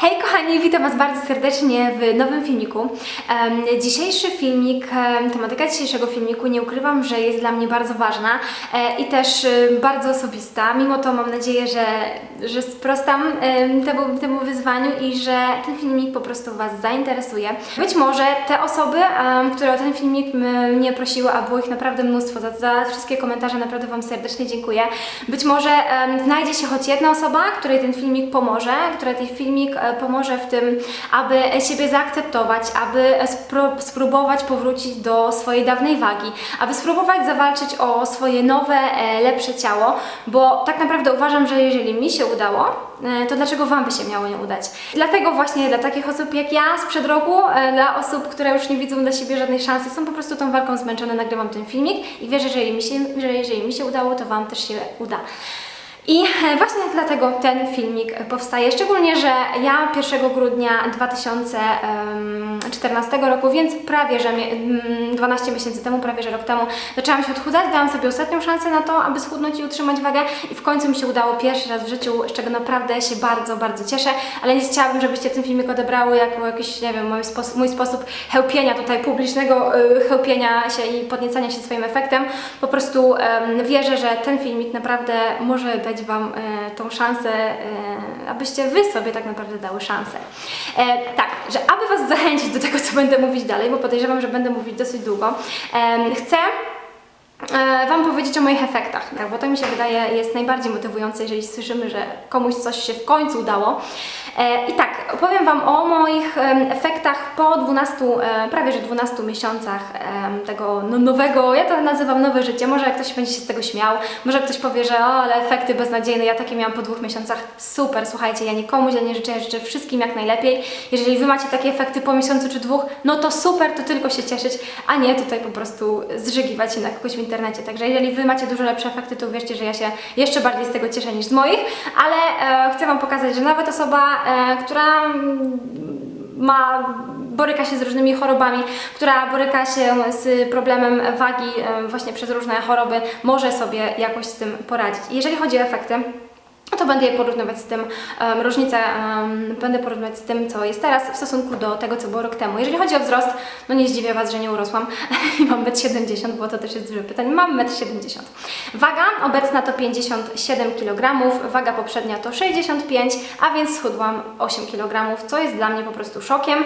Hej kochani, witam Was bardzo serdecznie w nowym filmiku. Dzisiejszy filmik, em, tematyka dzisiejszego filmiku nie ukrywam, że jest dla mnie bardzo ważna e, i też e, bardzo osobista. Mimo to mam nadzieję, że, że sprostam em, temu, temu wyzwaniu i że ten filmik po prostu Was zainteresuje. Być może te osoby, które o ten filmik mnie prosiły, a było ich naprawdę mnóstwo, za, za wszystkie komentarze naprawdę Wam serdecznie dziękuję. Być może znajdzie się choć jedna osoba, której ten filmik pomoże, która ten filmik pomoże w tym, aby siebie zaakceptować, aby spró- spróbować powrócić do swojej dawnej wagi, aby spróbować zawalczyć o swoje nowe, e, lepsze ciało, bo tak naprawdę uważam, że jeżeli mi się udało, e, to dlaczego Wam by się miało nie udać? Dlatego właśnie dla takich osób jak ja sprzed roku, e, dla osób, które już nie widzą dla siebie żadnej szansy, są po prostu tą walką zmęczone, nagrywam ten filmik i wierzę, że jeżeli mi się, że jeżeli mi się udało, to Wam też się uda. I e, właśnie dlatego ten filmik powstaje, szczególnie, że ja 1 grudnia 2014 roku, więc prawie, że mie- mm, 12 miesięcy temu, prawie, że rok temu, zaczęłam się odchudzać, dałam sobie ostatnią szansę na to, aby schudnąć i utrzymać wagę. I w końcu mi się udało pierwszy raz w życiu, z czego naprawdę się bardzo, bardzo cieszę, ale nie chciałabym, żebyście ten filmik odebrały jako jakiś, nie wiem, mój sposób, mój sposób chełpienia tutaj, publicznego y, chełpienia się i podniecania się swoim efektem. Po prostu wierzę, że ten filmik naprawdę może dać Wam e, tą szansę, e, abyście Wy sobie tak naprawdę dały szansę. E, tak, że aby Was zachęcić do tego, co będę mówić dalej, bo podejrzewam, że będę mówić dosyć długo, chcę Wam powiedzieć o moich efektach, tak, bo to mi się wydaje jest najbardziej motywujące, jeżeli słyszymy, że komuś coś się w końcu udało. E, I tak, opowiem Wam o moich efektach po 12, e, prawie że 12 miesiącach tego no, nowego, ja to nazywam nowe życie, może ktoś będzie się z tego śmiał, może ktoś powie, że o, ale efekty beznadziejne, ja takie miałam po dwóch miesiącach, super, słuchajcie, ja nikomu źle nie życzę, ja życzę wszystkim jak najlepiej, jeżeli Wy macie takie efekty po miesiącu czy dwóch, no to super, to tylko się cieszyć, a nie tutaj po prostu zżygiwać się na kogoś w internecie, także jeżeli Wy macie dużo lepsze efekty, to uwierzcie, że ja się jeszcze bardziej z tego cieszę niż z moich, ale e, chcę Wam pokazać, że nawet osoba, e, która mm, ma, boryka się z różnymi chorobami, która boryka się z problemem wagi e, właśnie przez różne choroby, może sobie jakoś z tym poradzić. Jeżeli chodzi o efekty, to będę je porównywać z tym, um, różnicę um, będę porównywać z tym, co jest teraz w stosunku do tego, co było rok temu. Jeżeli chodzi o wzrost, no nie zdziwię Was, że nie urosłam i mam 1,70 m, bo to też jest duże pytanie. Mam 1,70 m. Waga obecna to 57 kg, waga poprzednia to 65, a więc schudłam 8 kg, co jest dla mnie po prostu szokiem,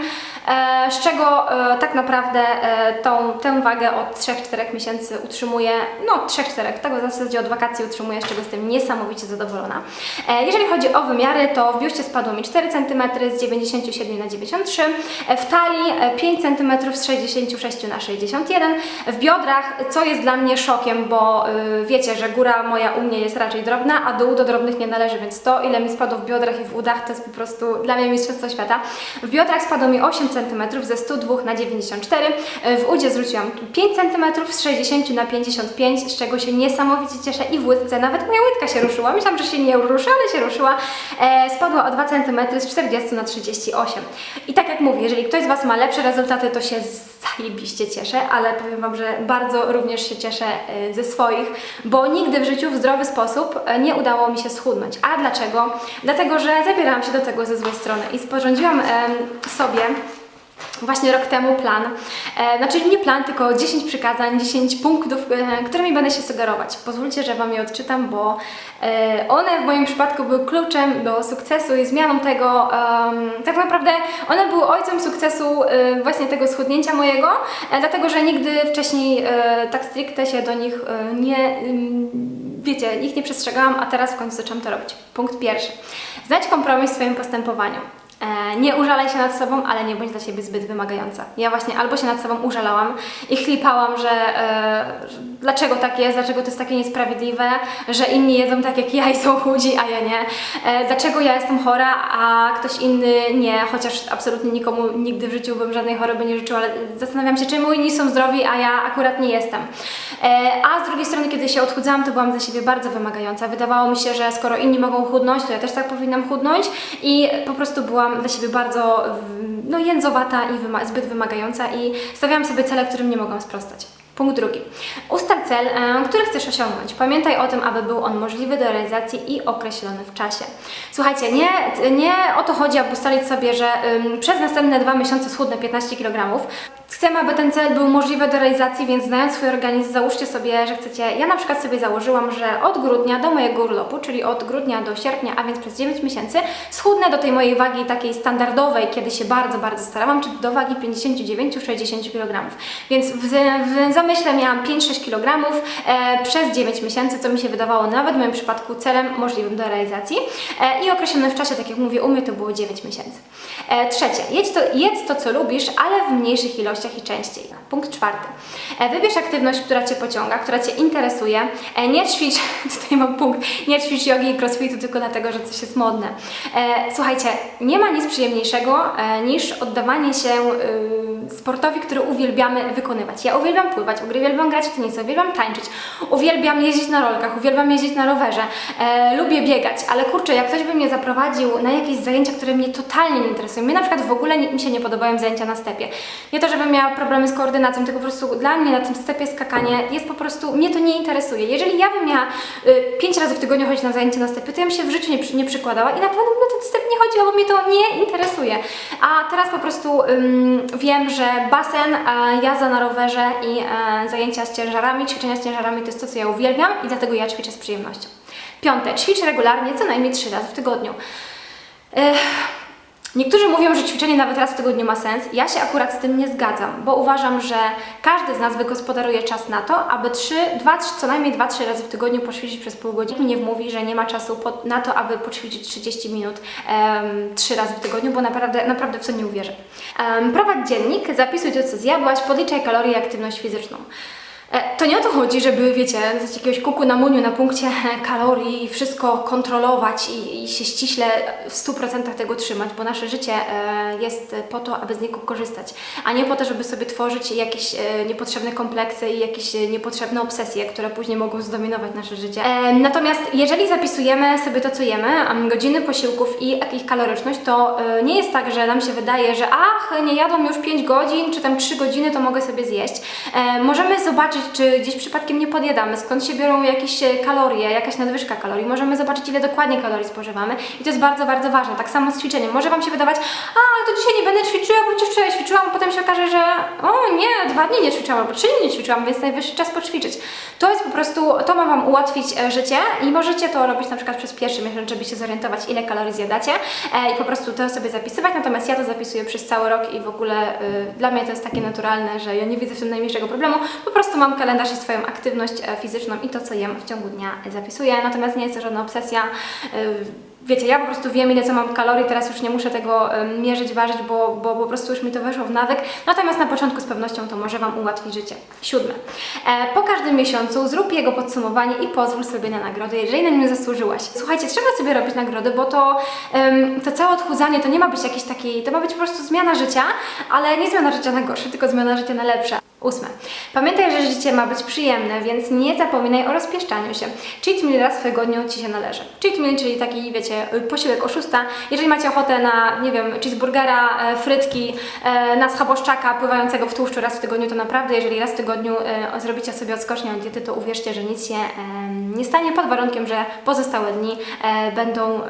e, z czego e, tak naprawdę e, tą, tę wagę od 3-4 miesięcy utrzymuję, no 3-4, tego w zasadzie od wakacji utrzymuję, z czego jestem niesamowicie zadowolona. E, Jeżeli chodzi o wymiary, to w biuście spadło mi 4 cm z 97 na 93, e, w talii e, 5 cm z 66 na 61, w biodrach, co jest dla mnie szokiem, bo y, wiecie, że góra moja u mnie jest raczej drobna, a dół do drobnych nie należy, więc to ile mi spadło w biodrach i w udach to jest po prostu dla mnie mistrzostwo świata. W biodrach spadło mi 8 cm ze 102 na 94, e, w udzie zwróciłam 5 cm z 60 na 55, z czego się niesamowicie cieszę i w łydce, nawet moja łydka się ruszyła, myślałam, że się nie ruszy, ale się ruszyła, e, spadła o 2 cm z 40 na 38. I tak jak mówię, jeżeli ktoś z Was ma lepsze rezultaty, to się zajebiście cieszę, ale powiem Wam, że bardzo również się cieszę e, ze swoich, bo nigdy w życiu w zdrowy sposób e, nie udało mi się schudnąć. A dlaczego? Dlatego, że zabierałam się do tego ze złej strony i sporządziłam sobie właśnie rok temu plan. E, znaczy nie plan, tylko 10 przykazań, 10 punktów, e, którymi będę się sugerować. Pozwólcie, że Wam je odczytam, bo e, one w moim przypadku były kluczem do sukcesu i zmianą tego. em, tak naprawdę one były ojcem sukcesu e, właśnie tego schudnięcia mojego, e, dlatego że nigdy wcześniej e, tak stricte się do nich e, nie. ym, wiecie, ich nie przestrzegałam, a teraz w końcu zaczęłam to robić. Punkt pierwszy. Znajdź kompromis w swoim postępowaniu. E, nie użalaj się nad sobą, ale nie bądź dla siebie zbyt wymagająca. Ja właśnie albo się nad sobą użalałam i chlipałam, że, e, dlaczego tak jest, dlaczego to jest takie niesprawiedliwe, że inni jedzą tak jak ja i są chudzi, a ja nie. E, dlaczego ja jestem chora, a ktoś inny nie, chociaż absolutnie nikomu nigdy w życiu bym żadnej choroby nie życzyła, ale zastanawiam się, czemu inni są zdrowi, a ja akurat nie jestem. E, a z drugiej strony, kiedy się odchudzałam, to byłam dla siebie bardzo wymagająca. Wydawało mi się, że skoro inni mogą chudnąć, to ja też tak powinnam chudnąć i po prostu byłam dla siebie bardzo no, jędzowata i wyma- zbyt wymagająca i stawiałam sobie cele, którym nie mogłam sprostać. Punkt drugi. Ustal cel, e, który chcesz osiągnąć. Pamiętaj o tym, aby był on możliwy do realizacji i określony w czasie. Słuchajcie, nie, nie o to chodzi, aby ustalić sobie, że ym, przez następne dwa miesiące schudnę 15 kg. Chcemy, aby ten cel był możliwy do realizacji, więc znając swój organizm, załóżcie sobie, że chcecie. Ja na przykład sobie założyłam, że od grudnia do mojego urlopu, czyli od grudnia do sierpnia, a więc przez 9 miesięcy, schudnę do tej mojej wagi takiej standardowej, kiedy się bardzo, bardzo starałam, czyli do wagi 59-60 kg. Więc w, w zamyśle miałam 5-6 kg e, przez 9 miesięcy, co mi się wydawało nawet w moim przypadku celem możliwym do realizacji e, i określony w czasie, tak jak mówię, u mnie to było 9 miesięcy. E, trzecie, jedz to, jedz to, co lubisz, ale w mniejszych ilościach i częściej. Punkt czwarty. E, wybierz aktywność, która Cię pociąga, która Cię interesuje. E, nie ćwicz, tutaj mam punkt, nie ćwicz jogi i crossfitu tylko dlatego, że coś jest modne. E, słuchajcie, nie ma nic przyjemniejszego e, niż oddawanie się y, sportowi, który uwielbiamy wykonywać. Ja uwielbiam pływać, uwielbiam grać w tenis, uwielbiam tańczyć, uwielbiam jeździć na rolkach, uwielbiam jeździć na rowerze, e, lubię biegać, ale kurczę, jak ktoś by mnie zaprowadził na jakieś zajęcia, które mnie totalnie nie interesują, mnie na przykład w ogóle nie, mi się nie podobają zajęcia na stepie. Nie to, żebym miała problemy z koordynacją, tylko po prostu dla mnie na tym stepie skakanie jest po prostu, mnie to nie interesuje. Jeżeli ja bym miała y, pięć razy w tygodniu chodzić na zajęcia na stepie, to ja bym się w życiu nie, nie przykładała i naprawdę bym na ten step nie chodziła, bo mnie to nie interesuje. A teraz po prostu ym, wiem, że basen, e, jazda na rowerze i e, zajęcia z ciężarami, ćwiczenia z ciężarami to jest to, co ja uwielbiam i dlatego ja ćwiczę z przyjemnością. Piąte, ćwicz regularnie, co najmniej trzy razy w tygodniu. Ech, Niektórzy mówią, że ćwiczenie nawet raz w tygodniu ma sens. Ja się akurat z tym nie zgadzam, bo uważam, że każdy z nas wygospodaruje czas na to, aby 3, 2, co najmniej 2-3 razy w tygodniu poćwiczyć przez pół godziny. Nie wmówi, że nie ma czasu po, na to, aby poćwiczyć 30 minut um, 3 razy w tygodniu, bo naprawdę, naprawdę w to nie uwierzę. Um, prowadź dziennik, zapisuj to, co zjadłaś, podliczaj kalorie i aktywność fizyczną. E, To nie o to chodzi, żeby, wiecie, z jakiegoś kuku na muniu na punkcie kalorii i wszystko kontrolować i, i się ściśle w 100% tego trzymać, bo nasze życie e, jest po to, aby z niego korzystać, a nie po to, żeby sobie tworzyć jakieś e, niepotrzebne kompleksy i jakieś niepotrzebne obsesje, które później mogą zdominować nasze życie. Natomiast jeżeli zapisujemy sobie to, co jemy, em, godziny posiłków i ich kaloryczność, to nie jest tak, że nam się wydaje, że ach, nie jadłam już 5 godzin, czy tam 3 godziny, to mogę sobie zjeść. Możemy zobaczyć, czy gdzieś przypadkiem nie podjadamy, skąd się biorą jakieś e, kalorie, jakaś nadwyżka kalorii. Możemy zobaczyć, ile dokładnie kalorii spożywamy i to jest bardzo, bardzo ważne. Tak samo z ćwiczeniem. Może Wam się wydawać, a to dzisiaj nie będę ćwiczyła, bo Cię wczoraj ćwiczyłam, a potem się okaże, że o nie, dwa dni nie ćwiczyłam, albo trzy dni nie ćwiczyłam, więc najwyższy czas poćwiczyć. To jest po prostu, to ma Wam ułatwić e, życie i możecie to robić na przykład przez pierwszy miesiąc, żeby się zorientować, ile kalorii zjadacie e, i po prostu to sobie zapisywać, natomiast ja to zapisuję przez cały rok i w ogóle y, dla mnie to jest takie naturalne, że ja nie widzę w tym najmniejszego problemu, po prostu mam kalendarz i swoją aktywność e, fizyczną i to, co jem w ciągu dnia e, zapisuję, natomiast nie jest to żadna obsesja. y, Wiecie, ja po prostu wiem, ile co mam kalorii, teraz już nie muszę tego mierzyć, ważyć, bo, bo po prostu już mi to weszło w nawyk. Natomiast na początku z pewnością to może Wam ułatwić życie. Siódme. E, po każdym miesiącu zrób jego podsumowanie i pozwól sobie na nagrodę, jeżeli na nie zasłużyłaś. Słuchajcie, trzeba sobie robić nagrody, bo to, to całe odchudzanie to nie ma być jakiś taki, to ma być po prostu zmiana życia, ale nie zmiana życia na gorsze, tylko zmiana życia na lepsze. Ósme. Pamiętaj, że życie ma być przyjemne, więc nie zapominaj o rozpieszczaniu się. Cheat meal raz w tygodniu Ci się należy. Cheat meal, czyli taki, wiecie, posiłek oszusta. Jeżeli macie ochotę na, nie wiem, cheeseburgera, e, frytki, e, na schaboszczaka pływającego w tłuszczu raz w tygodniu, to naprawdę, jeżeli raz w tygodniu e, zrobicie sobie odskocznię od diety, to uwierzcie, że nic się nie stanie pod warunkiem, że pozostałe dni będą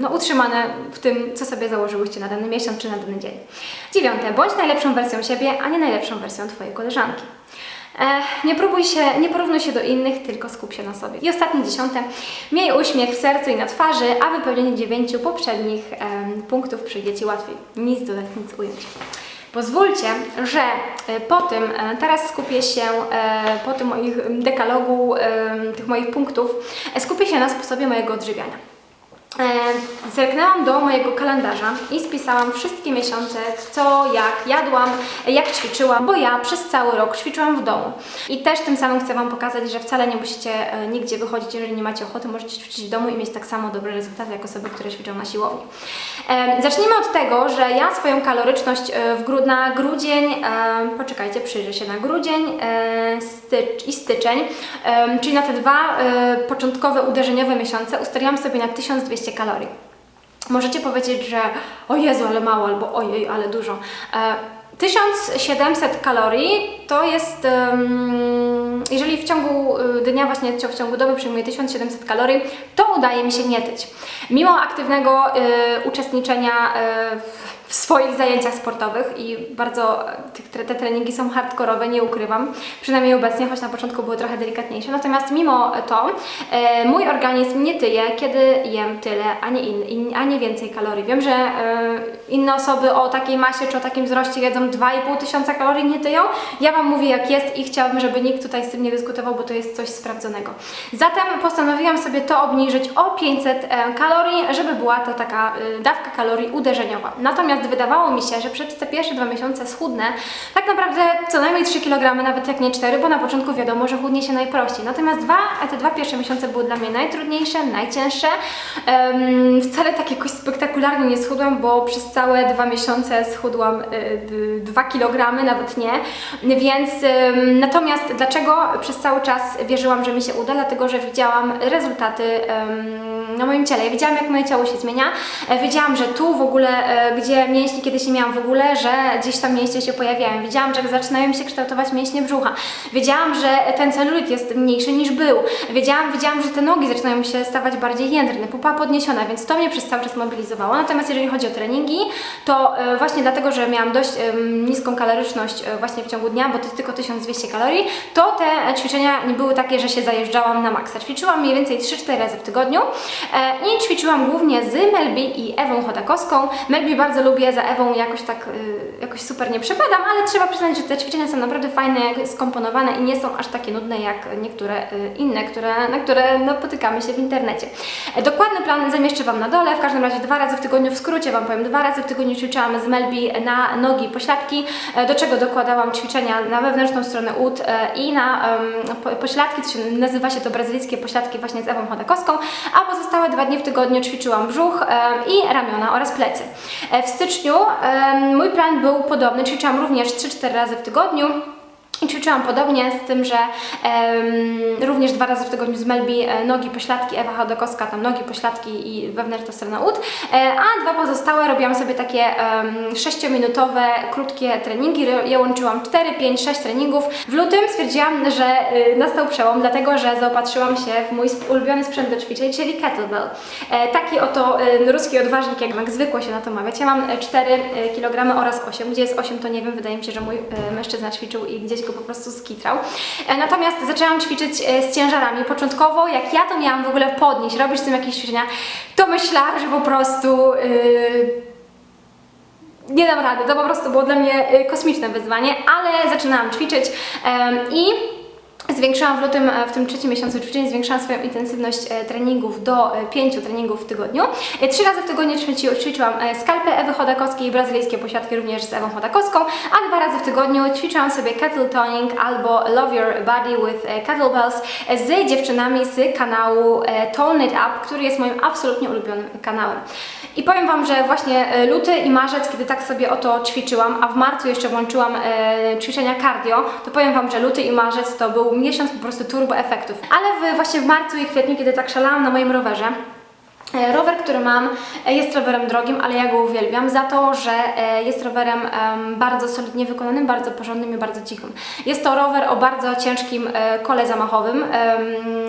no, utrzymane w tym, co sobie założyłyście na dany miesiąc czy na dany dzień. Dziewiąte, bądź najlepszą wersją siebie, a nie najlepszą wersją Twojej koleżanki. E, nie próbuj się, nie porównuj się do innych, tylko skup się na sobie. I ostatnie dziesiąte, miej uśmiech w sercu i na twarzy, a wypełnienie dziewięciu poprzednich em, punktów przyjdzie Ci łatwiej. Nic dodać, nic ująć. Pozwólcie, że e, po tym, e, teraz skupię się po tym moich dekalogu, tych moich punktów, skupię się na sposobie mojego odżywiania. E, Zerknęłam do mojego kalendarza i spisałam wszystkie miesiące, co, jak jadłam, jak ćwiczyłam, bo ja przez cały rok ćwiczyłam w domu. I też tym samym chcę Wam pokazać, że wcale nie musicie e, nigdzie wychodzić, jeżeli nie macie ochoty, możecie ćwiczyć w domu i mieć tak samo dobre rezultaty jak osoby, które ćwiczą na siłowni. E, Zacznijmy od tego, że ja swoją kaloryczność w gru, na grudzień, poczekajcie, przyjrzę się na grudzień stycz, i styczeń, czyli na te dwa początkowe uderzeniowe miesiące ustaliłam sobie na 1200 kalorii. Możecie powiedzieć, że o Jezu, ale mało, albo ojej, ale dużo. E, 1700 kalorii to jest, jeżeli w ciągu y, dnia, właśnie w ciągu doby przyjmuję 1700 kalorii, to udaje mi się nie tyć. Mimo aktywnego y, uczestniczenia y, w swoich zajęciach sportowych i bardzo e, tre- te treningi są hardkorowe, nie ukrywam, przynajmniej obecnie, choć na początku były trochę delikatniejsze. Natomiast mimo to e, mój organizm nie tyje, kiedy jem tyle, a nie, in, in, a nie więcej kalorii. Wiem, że e, inne osoby o takiej masie czy o takim wzroście jedzą 2,5 tysiąca kalorii, nie tyją. Ja Wam mówię jak jest i chciałabym, żeby nikt tutaj z tym nie dyskutował, bo to jest coś sprawdzonego. Zatem postanowiłam sobie to obniżyć o 500 e, kalorii, żeby była to taka e, dawka kalorii uderzeniowa. Natomiast wydawało mi się, że przez te pierwsze dwa miesiące schudnę tak naprawdę co najmniej 3 kg, nawet jak nie 4, bo na początku wiadomo, że chudnie się najprościej. Natomiast dwa, te dwa pierwsze miesiące były dla mnie najtrudniejsze, najcięższe. Em, wcale tak jakoś spektakularnie nie schudłam, bo przez całe dwa miesiące schudłam y, 2 kg, nawet nie. Więc natomiast dlaczego przez cały czas wierzyłam, że mi się uda? Dlatego, że widziałam rezultaty na moim ciele. Ja widziałam, jak moje ciało się zmienia. E, Wiedziałam, że tu w ogóle, e, gdzie mięśnie kiedyś nie miałam w ogóle, że gdzieś tam mięśnie się pojawiają. Widziałam, że zaczynają się kształtować mięśnie brzucha. Wiedziałam, że ten celulit jest mniejszy niż był. Wiedziałam, widziałam, że te nogi zaczynają się stawać bardziej jędrne, pupa podniesiona, więc to mnie przez cały czas mobilizowało. Natomiast jeżeli chodzi o treningi, to e, właśnie dlatego, że miałam dość niską kaloryczność właśnie w ciągu dnia, bo to tylko 1200 kalorii, to te ćwiczenia nie były takie, że się zajeżdżałam na maksa. Ćwiczyłam mniej więcej 3-4 razy w tygodniu i ćwiczyłam głównie z Melby i Ewą Chodakowską. Melby bardzo lubię, za Ewą jakoś tak y, jakoś super nie przepadam, ale trzeba przyznać, że te ćwiczenia są naprawdę fajne, skomponowane i nie są aż takie nudne jak niektóre y, inne, które, na które napotykamy się w internecie. E, Dokładny plan zamieszczę Wam na dole, w każdym razie dwa razy w tygodniu, w skrócie Wam powiem, dwa razy w tygodniu ćwiczyłam z Melby na nogi pośladki, e, do czego dokładałam ćwiczenia na wewnętrzną stronę ud e, i na po- pośladki, to się nazywa się to brazylijskie pośladki właśnie z Ewą Chodakowską, a pozostałe dwa dni w tygodniu ćwiczyłam brzuch i ramiona oraz plecy. E, W styczniu mój plan był podobny, ćwiczyłam również 3-4 razy w tygodniu. I ćwiczyłam podobnie z tym, że em, również dwa razy w tygodniu z Melby e, nogi, pośladki, Ewa Chodakowska, tam nogi, pośladki i wewnętrzna strona ud, e, a dwa pozostałe robiłam sobie takie em, 6-minutowe, krótkie treningi, je łączyłam 4, 5, 6 treningów. W lutym stwierdziłam, że y, nastał przełom, dlatego że zaopatrzyłam się w mój ulubiony sprzęt do ćwiczeń, czyli kettlebell. E, taki oto y, ruski odważnik, jak, jak zwykło się na to mawiać. Ja mam e, 4 kg oraz 8. Gdzie jest 8 to nie wiem, wydaje mi się, że mój e, mężczyzna ćwiczył i gdzieś go po prostu skitrał. E, Natomiast zaczęłam ćwiczyć e, z ciężarami. Początkowo, jak ja to miałam w ogóle podnieść, robić z tym jakieś ćwiczenia, to myślałam, że po prostu... y, nie dam rady, to po prostu było dla mnie y, kosmiczne wyzwanie, ale zaczynałam ćwiczyć i Zwiększyłam w lutym, e, w tym trzecim miesiącu ćwiczeń, zwiększyłam swoją intensywność e, treningów do e, pięciu treningów w tygodniu. Trzy razy w tygodniu ćwiczyłam skalpę Ewy Chodakowskiej i brazylijskie posiadki również z Ewą Chodakowską, a dwa razy w tygodniu ćwiczyłam sobie kettle toning albo love your body with kettlebells z dziewczynami z kanału Tone It Up, który jest moim absolutnie ulubionym kanałem. I powiem Wam, że właśnie luty i marzec, kiedy tak sobie oto ćwiczyłam, a w marcu jeszcze włączyłam ćwiczenia cardio, to powiem Wam, że luty i marzec to był miesiąc po prostu turbo efektów. Ale w, właśnie w marcu i kwietniu, kiedy tak szalałam na moim rowerze, Rower, który mam, e, jest rowerem drogim, ale ja go uwielbiam za to, że e, jest rowerem em, bardzo solidnie wykonanym, bardzo porządnym i bardzo cichym. Jest to rower o bardzo ciężkim e, kole zamachowym,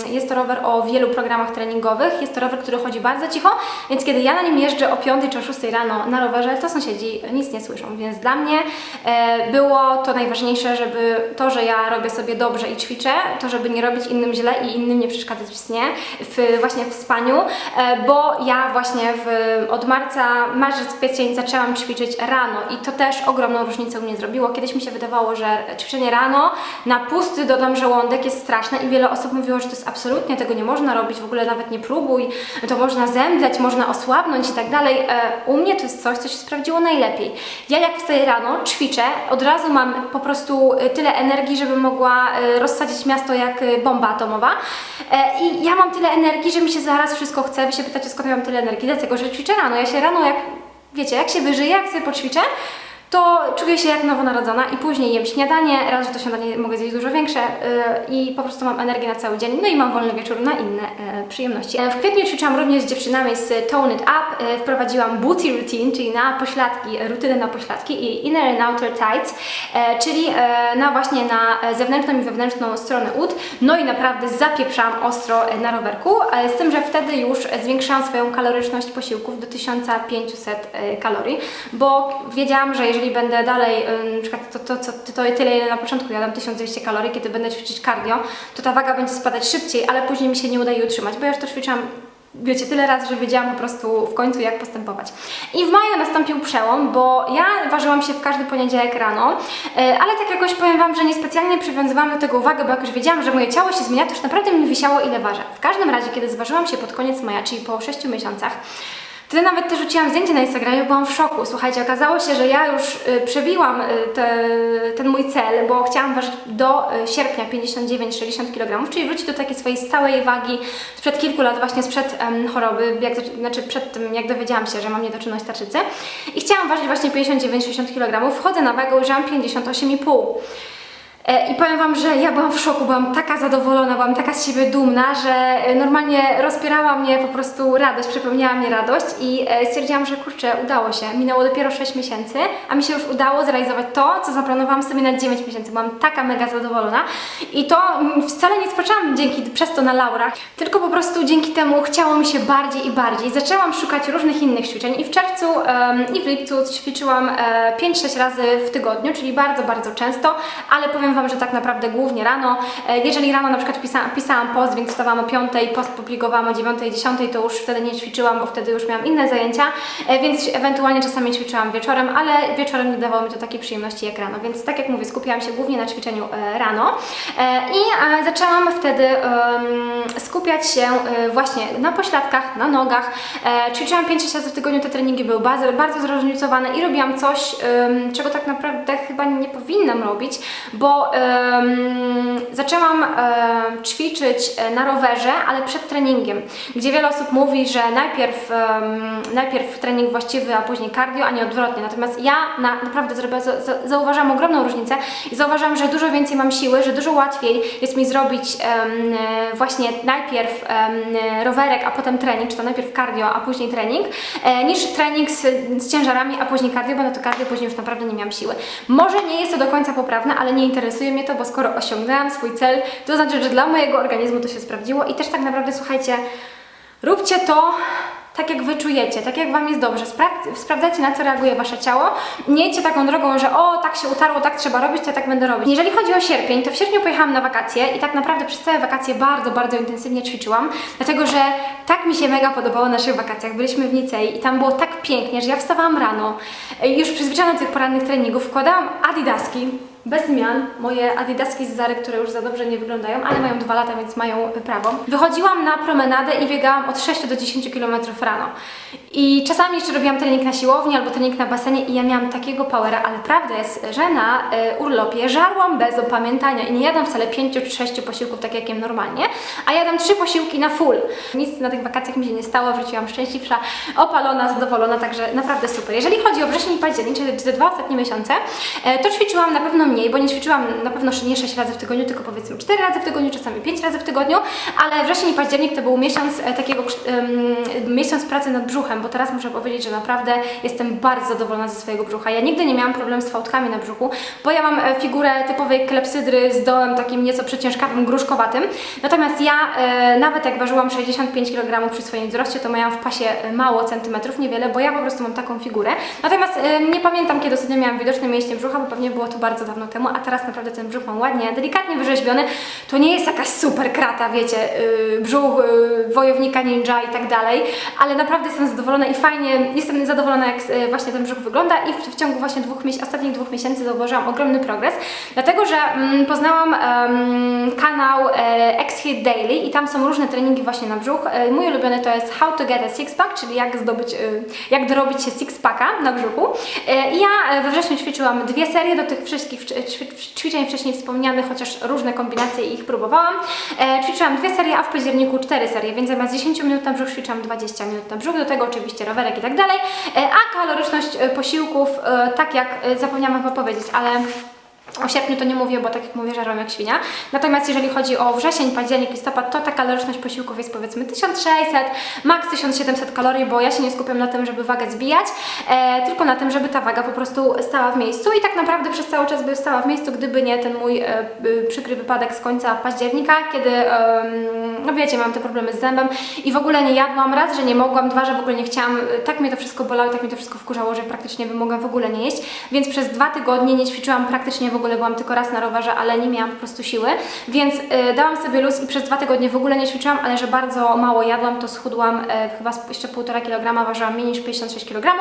jest to rower o wielu programach treningowych, jest to rower, który chodzi bardzo cicho, więc kiedy ja na nim jeżdżę o 5 czy o 6 rano na rowerze, to sąsiedzi nic nie słyszą, więc dla mnie e, było to najważniejsze, żeby to, że ja robię sobie dobrze i ćwiczę, to żeby nie robić innym źle i innym nie przeszkadzać w snie, w, właśnie w spaniu, e, bo ja właśnie w, od marca, marzec, kwiecień zaczęłam ćwiczyć rano i to też ogromną różnicę mnie zrobiło. Kiedyś mi się wydawało, że ćwiczenie rano na pusty dodam żołądek jest straszne i wiele osób mówiło, że to jest absolutnie, tego nie można robić, w ogóle nawet nie próbuj, to można zemdleć, można osłabnąć i tak dalej. E, U mnie to jest coś, co się sprawdziło najlepiej. Ja jak wstaję rano, ćwiczę, od razu mam po prostu e, tyle energii, żeby mogła e, rozsadzić miasto jak bomba atomowa i ja mam tyle energii, że mi się zaraz wszystko chce. Wy się pytacie, ja mam tyle energii? Dlatego, że ćwiczę rano. Ja się rano, jak wiecie, jak się wyżyję, jak sobie poćwiczę, to czuję się jak nowonarodzona i później jem śniadanie, raz, że to śniadanie mogę zjeść dużo większe yy, i po prostu mam energię na cały dzień, no i mam wolny wieczór na inne yy, przyjemności. Yy, W kwietniu ćwiczyłam również z dziewczynami z Tone It Up, yy, wprowadziłam booty routine, czyli na pośladki, rutynę na pośladki i inner and outer tights, yy, czyli yy, na właśnie na e, zewnętrzną i wewnętrzną stronę ud, no i naprawdę zapieprzałam ostro e, na rowerku, e, z tym, że wtedy już zwiększałam swoją kaloryczność posiłków do 1500 e, kalorii, bo wiedziałam, że jeżeli będę dalej, na przykład to, to, to, to tyle, ile na początku jadam 1200 kalorii, kiedy będę ćwiczyć cardio, to ta waga będzie spadać szybciej, ale później mi się nie uda jej utrzymać, bo ja już to ćwiczyłam wiecie, tyle razy, że wiedziałam po prostu w końcu jak postępować. I w maju nastąpił przełom, bo ja ważyłam się w każdy poniedziałek rano, e, ale tak jakoś powiem Wam, że niespecjalnie przywiązywałam do tego uwagę, bo już wiedziałam, że moje ciało się zmienia, to już naprawdę mi wisiało ile ważę. W każdym razie, kiedy zważyłam się pod koniec maja, czyli po 6 miesiącach, Wtedy nawet też rzuciłam zdjęcie na Instagramie, byłam w szoku. Słuchajcie, okazało się, że ja już y, przebiłam y, te, ten mój cel, bo chciałam ważyć do y, sierpnia 59-60 kg, czyli wrócić do takiej swojej stałej wagi sprzed kilku lat, właśnie sprzed em, choroby, jak, znaczy przed tym, jak dowiedziałam się, że mam niedoczynność tarczycy. I chciałam ważyć właśnie 59-60 kg. Wchodzę na wagę, ujrzałam 58,5 E, I powiem Wam, że ja byłam w szoku, byłam taka zadowolona, byłam taka z siebie dumna, że e, normalnie rozpierała mnie po prostu radość, przepełniała mnie radość i e, stwierdziłam, że kurczę, udało się. Minęło dopiero 6 miesięcy, a mi się już udało zrealizować to, co zaplanowałam sobie na 9 miesięcy. Byłam taka mega zadowolona i to mm, wcale nie spoczęłam dzięki przez to na laurach, tylko po prostu dzięki temu chciało mi się bardziej i bardziej. Zaczęłam szukać różnych innych ćwiczeń i w czerwcu i w lipcu ćwiczyłam e, 5-6 razy w tygodniu, czyli bardzo, bardzo często, ale powiem Wam, że tak naprawdę głównie rano. E, Jeżeli rano na przykład pisa, pisałam post, więc wstawałam o 5, post publikowałam o 9, 10, to już wtedy nie ćwiczyłam, bo wtedy już miałam inne zajęcia, e, więc ewentualnie czasami ćwiczyłam wieczorem, ale wieczorem nie dawało mi to takiej przyjemności jak rano, więc tak jak mówię, skupiałam się głównie na ćwiczeniu e, rano i zaczęłam wtedy skupiać się właśnie na pośladkach, na nogach. Ćwiczyłam 5-6 razy w tygodniu, te treningi były bardzo, bardzo zróżnicowane i robiłam coś, czego tak naprawdę chyba nie powinnam robić, bo zaczęłam ćwiczyć e, na rowerze, ale przed treningiem, gdzie wiele osób mówi, że najpierw, najpierw trening właściwy, a później cardio, a nie odwrotnie. Natomiast ja na, naprawdę zrobię, za, za, zauważam ogromną różnicę i zauważam, że dużo więcej mam siły, że dużo łatwiej jest mi zrobić e, właśnie najpierw rowerek, a potem trening, czy to najpierw cardio, a później trening, e, niż trening z, z ciężarami, a później cardio, bo na to cardio później już naprawdę nie miałam siły. Może nie jest to do końca poprawne, ale nie interesuje mnie to, bo skoro osiągnęłam swój cel, to znaczy, że dla mojego organizmu to się sprawdziło i też tak naprawdę, słuchajcie, róbcie to tak jak wy czujecie, tak jak wam jest dobrze. Spra- sprawdzajcie na co reaguje wasze ciało. Nie idźcie taką drogą, że o, tak się utarło, tak trzeba robić, to ja tak będę robić. Jeżeli chodzi o sierpień, to w sierpniu pojechałam na wakacje i tak naprawdę przez całe wakacje bardzo, bardzo intensywnie ćwiczyłam, dlatego że tak mi się mega podobało na naszych wakacjach. Byliśmy w Nicei i tam było tak pięknie, że ja wstawałam rano, e, już przyzwyczajona do tych porannych treningów, wkładałam adidaski, bez zmian, moje adidaski z Zary, które już za dobrze nie wyglądają, ale mają dwa lata, więc mają prawo. Wychodziłam na promenadę i biegałam od 6 do 10 km rano. I czasami jeszcze robiłam trening na siłowni albo trening na basenie i ja miałam takiego powera, ale prawda jest, że na e, urlopie żarłam bez opamiętania i nie jadam wcale 5 czy 6 posiłków tak jak jem normalnie, a jadam 3 posiłki na full. Nic na tych wakacjach mi się nie stało, wróciłam szczęśliwsza, opalona, zadowolona, także naprawdę super. Jeżeli chodzi o wrzesień i październik, czyli te dwa ostatnie miesiące, e, to ćwiczyłam na pewno mniej, bo nie ćwiczyłam na pewno nie 6 razy w tygodniu, tylko powiedzmy 4 razy w tygodniu, czasami 5 razy w tygodniu, ale wrzesień i październik to był miesiąc e, takiego, em, miesiąc pracy nad brzuchem, bo teraz muszę powiedzieć, że naprawdę jestem bardzo zadowolona ze swojego brzucha. Ja nigdy nie miałam problemu z fałdkami na brzuchu, bo ja mam e, figurę typowej klepsydry z dołem takim nieco przeciężkawym, gruszkowatym. Natomiast ja e, nawet jak ważyłam 65 kg przy swoim wzroście, to miałam w pasie e, mało centymetrów, niewiele, bo ja po prostu mam taką figurę. Natomiast e, nie pamiętam, kiedy ostatnio miałam widoczne mięśnie brzucha, bo pewnie było to bardzo dawno temu, a teraz naprawdę ten brzuch mam ładnie, delikatnie wyrzeźbiony. To nie jest jakaś super krata, wiecie, yy, brzuch yy, wojownika ninja i tak dalej, ale naprawdę jestem zadowolona i fajnie, jestem zadowolona jak yy, właśnie ten brzuch wygląda i w, w ciągu właśnie dwóch ostatnich dwóch miesięcy zauważyłam ogromny progres, dlatego że mm, poznałam kanał e, X-Hit Daily i tam są różne treningi właśnie na brzuch. E, mój ulubiony to jest How to get a six pack, czyli jak zdobyć, e, jak dorobić się six packa na brzuchu. E, I ja e, we wrześniu ćwiczyłam dwie serie, do tych wszystkich ćwiczeń wcześniej wspomnianych, chociaż różne kombinacje ich próbowałam. E, ćwiczyłam dwie serie, a w październiku cztery serie, więc zamiast 10 minut na brzuch ćwiczyłam 20 minut na brzuch, do tego oczywiście rowerek i tak dalej. E, a kaloryczność e, posiłków, e, tak jak zapomniałam chyba powiedzieć, ale o sierpniu to nie mówię, bo tak jak mówię, żarłam jak świnia. Natomiast jeżeli chodzi o wrzesień, październik, listopad, to ta kaloryczność posiłków jest powiedzmy 1600, maks 1700 kalorii, bo ja się nie skupiam na tym, żeby wagę zbijać, e, tylko na tym, żeby ta waga po prostu stała w miejscu i tak naprawdę przez cały czas by stała w miejscu, gdyby nie ten mój e, przykry wypadek z końca października, kiedy, em, no wiecie, mam te problemy z zębem i w ogóle nie jadłam, raz, że nie mogłam, dwa, że w ogóle nie chciałam, y, tak mnie to wszystko bolało, tak mnie to wszystko wkurzało, że praktycznie wymogłam w ogóle nie jeść, więc przez dwa tygodnie nie ćwiczyłam praktycznie w ogóle, byłam tylko raz na rowerze, ale nie miałam po prostu siły, więc y, dałam sobie luz i przez dwa tygodnie w ogóle nie ćwiczyłam, ale że bardzo mało jadłam, to schudłam e, chyba jeszcze półtora kilograma, ważyłam mniej niż 56 kg,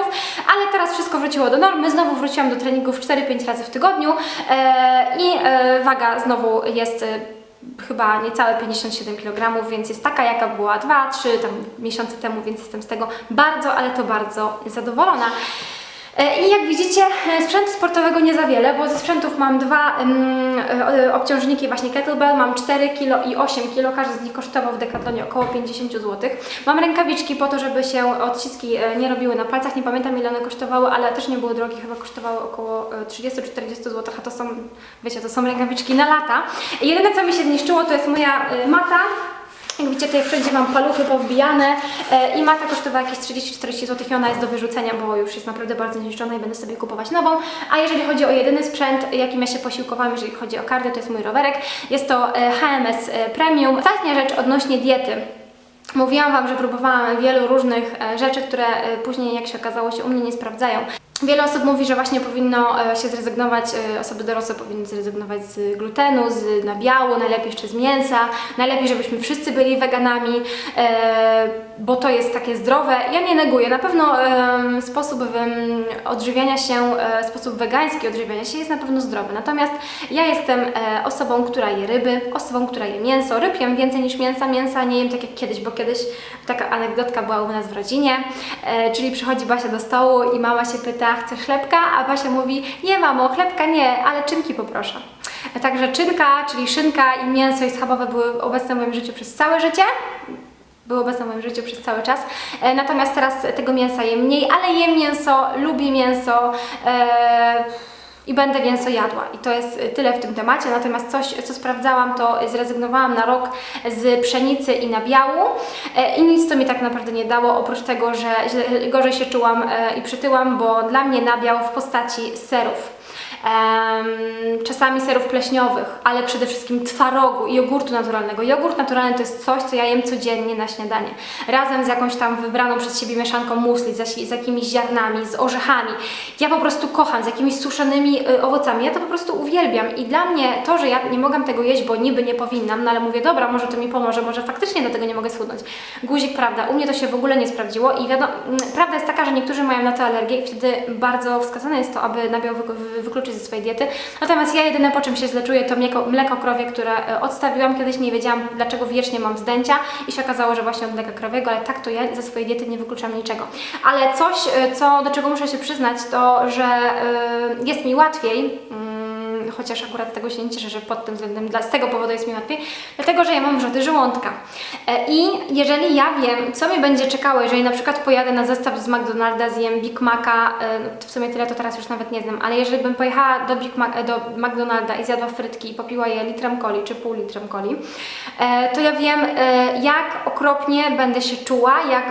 ale teraz wszystko wróciło do normy, znowu wróciłam do treningów 4-5 razy w tygodniu e, i e, waga znowu jest e, chyba niecałe 57 kg, więc jest taka, jaka była 2-3 tam miesiące temu, więc jestem z tego bardzo, ale to bardzo zadowolona. E, I jak widzicie, e, sprzętu sportowego nie za wiele, bo ze sprzętów mam dwa e, obciążniki, właśnie kettlebell, mam 4 kg i 8 kg, każdy z nich kosztował w Decathlonie około 50 zł. Mam rękawiczki po to, żeby się odciski nie robiły na palcach, nie pamiętam ile one kosztowały, ale też nie były drogie, chyba kosztowały około e, 30-40 zł, a to są, wiecie, to są rękawiczki na lata. Jedyne co mi się zniszczyło to jest moja mata, jak widzicie, tutaj wszędzie mam paluchy powbijane e, i mata kosztowała jakieś 30-40 zł i ona jest do wyrzucenia, bo już jest naprawdę bardzo zniszczona i będę sobie kupować nową. A jeżeli chodzi o jedyny sprzęt, jakim ja się posiłkowałam, jeżeli chodzi o cardio, to jest mój rowerek. Jest to e, HMS e, Premium. Ostatnia rzecz odnośnie diety. Mówiłam Wam, że próbowałam wielu różnych rzeczy, które później, jak się okazało, się u mnie nie sprawdzają. Wiele osób mówi, że właśnie powinno e, się zrezygnować, e, osoby dorosłe powinny zrezygnować z glutenu, z nabiału, najlepiej jeszcze z mięsa, najlepiej, żebyśmy wszyscy byli weganami, e, bo to jest takie zdrowe. Ja nie neguję, na pewno sposób odżywiania się, sposób wegański odżywiania się jest na pewno zdrowy. Natomiast ja jestem osobą, która je ryby, osobą, która je mięso. Ryb jem więcej niż mięsa, mięsa nie jem tak jak kiedyś, bo kiedyś taka anegdotka była u nas w rodzinie, czyli przychodzi Basia do stołu i mama się pyta, chcesz chlebka? A Basia mówi, nie mamo, chlebka nie, ale czynki poproszę. Także czynka, czyli szynka i mięso i schabowe były obecne w moim życiu przez całe życie były obecne w moim życiu przez cały czas. E, natomiast teraz tego mięsa jem mniej, ale jem mięso, lubię mięso. E, i będę mięso jadła. I to jest tyle w tym temacie. Natomiast coś, co sprawdzałam, to zrezygnowałam na rok z pszenicy i nabiału e, i nic to mi tak naprawdę nie dało, oprócz tego, że gorzej się czułam e, i przytyłam, bo dla mnie nabiał w postaci serów. Czasami serów pleśniowych, ale przede wszystkim twarogu i jogurtu naturalnego. Jogurt naturalny to jest coś, co ja jem codziennie na śniadanie. Razem z jakąś tam wybraną przez siebie mieszanką musli, z, jakimiś ziarnami, z orzechami. Ja po prostu kocham, z jakimiś suszonymi y, owocami. Ja to po prostu uwielbiam i dla mnie to, że ja nie mogłam tego jeść, bo niby nie powinnam, no ale mówię, dobra, może to mi pomoże, może faktycznie do tego nie mogę schudnąć. Guzik, prawda, u mnie to się w ogóle nie sprawdziło i wiadomo, prawda jest taka, że niektórzy mają na to alergię i wtedy bardzo wskazane jest to, aby nabiał wy- wy- ze swojej diety. Natomiast ja jedyne po czym się źle czuję to mleko, mleko krowie, które e, odstawiłam. Kiedyś nie wiedziałam dlaczego wiecznie mam zdęcia i się okazało, że właśnie od mleka krowiego, ale tak to ja ze swojej diety nie wykluczam niczego. Ale coś, e, co, do czego muszę się przyznać, to, że e, jest mi łatwiej. Chociaż akurat tego się nie cieszę, że pod tym względem, dla, z tego powodu jest mi łatwiej, dlatego, że ja mam wrzody żołądka. E, I jeżeli ja wiem, co mnie będzie czekało, jeżeli na przykład pojadę na zestaw z McDonalda, zjem Big Maca, e, no, w sumie tyle to teraz już nawet nie znam, ale jeżeli bym pojechała do, Big Mac, e, do McDonalda i zjadła frytki i popiła je litrem coli, czy pół litrem coli, to ja wiem, jak okropnie będę się czuła, jak,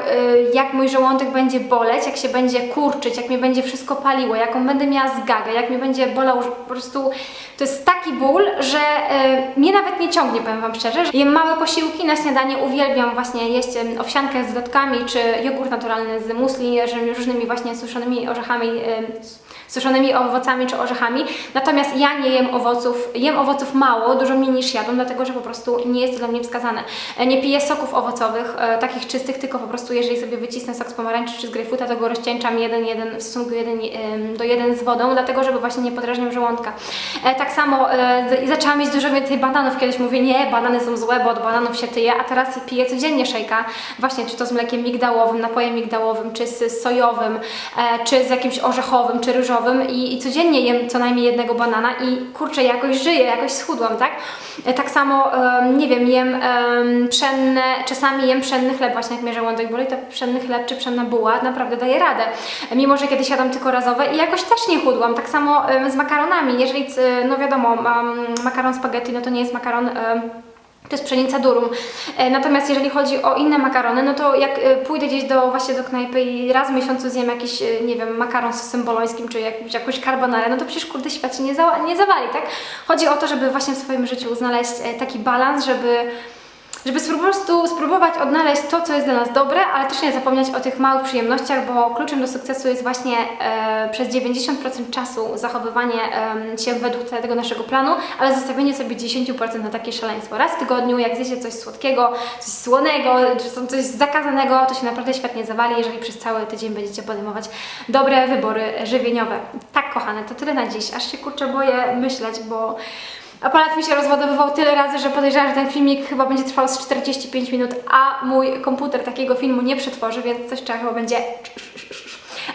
jak mój żołądek będzie boleć, jak się będzie kurczyć, jak mnie będzie wszystko paliło, jaką będę miała zgagę, jak mnie będzie bolał, po prostu to jest taki ból, że e, mnie nawet nie ciągnie, powiem Wam szczerze. Jem małe posiłki na śniadanie, uwielbiam właśnie jeść owsiankę z dodatkami, czy jogurt naturalny z musli, różnymi właśnie suszonymi orzechami, em, suszonymi owocami czy orzechami. Natomiast ja nie jem owoców, jem owoców mało, dużo mniej niż jadłam, dlatego że po prostu nie jest to dla mnie wskazane. E, Nie piję soków owocowych, e, takich czystych, tylko po prostu jeżeli sobie wycisnę sok z pomarańczy czy z grejpfruta, to go rozcieńczam jeden, jeden w stosunku jeden, em, do jeden z wodą, dlatego żeby właśnie nie podrażniał żołądka. E, tak samo e, zaczęłam mieć dużo więcej bananów. Kiedyś mówię, nie, banany są złe, bo od bananów się tyje, a teraz piję codziennie szejka. Właśnie, czy to z mlekiem migdałowym, napojem migdałowym, czy z sojowym, e, czy z jakimś orzechowym, czy ryżowym i, i codziennie jem co najmniej jednego banana i kurczę, jakoś żyję, jakoś schudłam, tak? E, tak samo, em, nie wiem, jem em, pszenne, czasami jem pszenny chleb, właśnie jak mnie żołądek boli, to pszenny chleb czy pszenna buła naprawdę daje radę. E, Mimo, że kiedyś jadam tylko razowe i jakoś też nie chudłam. Tak samo em, z makaronami. Jeżeli, no wiadomo, mam makaron spaghetti, no to nie jest makaron... em, to jest pszenica durum. E, Natomiast jeżeli chodzi o inne makarony, no to jak e, pójdę gdzieś do, właśnie do knajpy i raz w miesiącu zjem jakiś, e, nie wiem, makaron z sosem bolońskim, czy jakąś, jakąś carbonarę, no to przecież kurde świat się nie, za, nie zawali, tak? Chodzi o to, żeby właśnie w swoim życiu znaleźć taki balans, żeby żeby po prostu spróbować odnaleźć to, co jest dla nas dobre, ale też nie zapomnieć o tych małych przyjemnościach, bo kluczem do sukcesu jest właśnie e, przez 90% czasu zachowywanie em, się według tego naszego planu, ale zostawienie sobie 10% na takie szaleństwo. Raz w tygodniu, jak zjecie coś słodkiego, coś słonego, czy coś zakazanego, to się naprawdę świetnie zawali, jeżeli przez cały tydzień będziecie podejmować dobre wybory żywieniowe. Tak, kochane, to tyle na dziś. Aż się kurczę boję myśleć, bo Aparat mi się rozładowywał tyle razy, że podejrzewam, że ten filmik chyba będzie trwał z 45 minut, a mój komputer takiego filmu nie przetworzy, więc coś trzeba chyba będzie...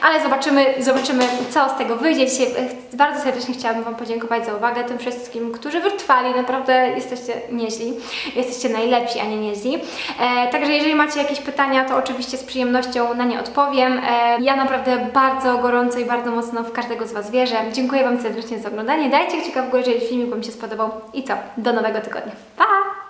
Ale zobaczymy, zobaczymy, co z tego wyjdzie. Dzisiaj e, bardzo serdecznie chciałabym Wam podziękować za uwagę tym wszystkim, którzy wytrwali. Naprawdę jesteście nieźli. Jesteście najlepsi, a nie nieźli. E, także jeżeli macie jakieś pytania, to oczywiście z przyjemnością na nie odpowiem. E, ja naprawdę bardzo gorąco i bardzo mocno w każdego z Was wierzę. Dziękuję Wam serdecznie za oglądanie. Dajcie kciuka w górę, jeżeli filmik Wam się spodobał. I co? Do nowego tygodnia. Pa!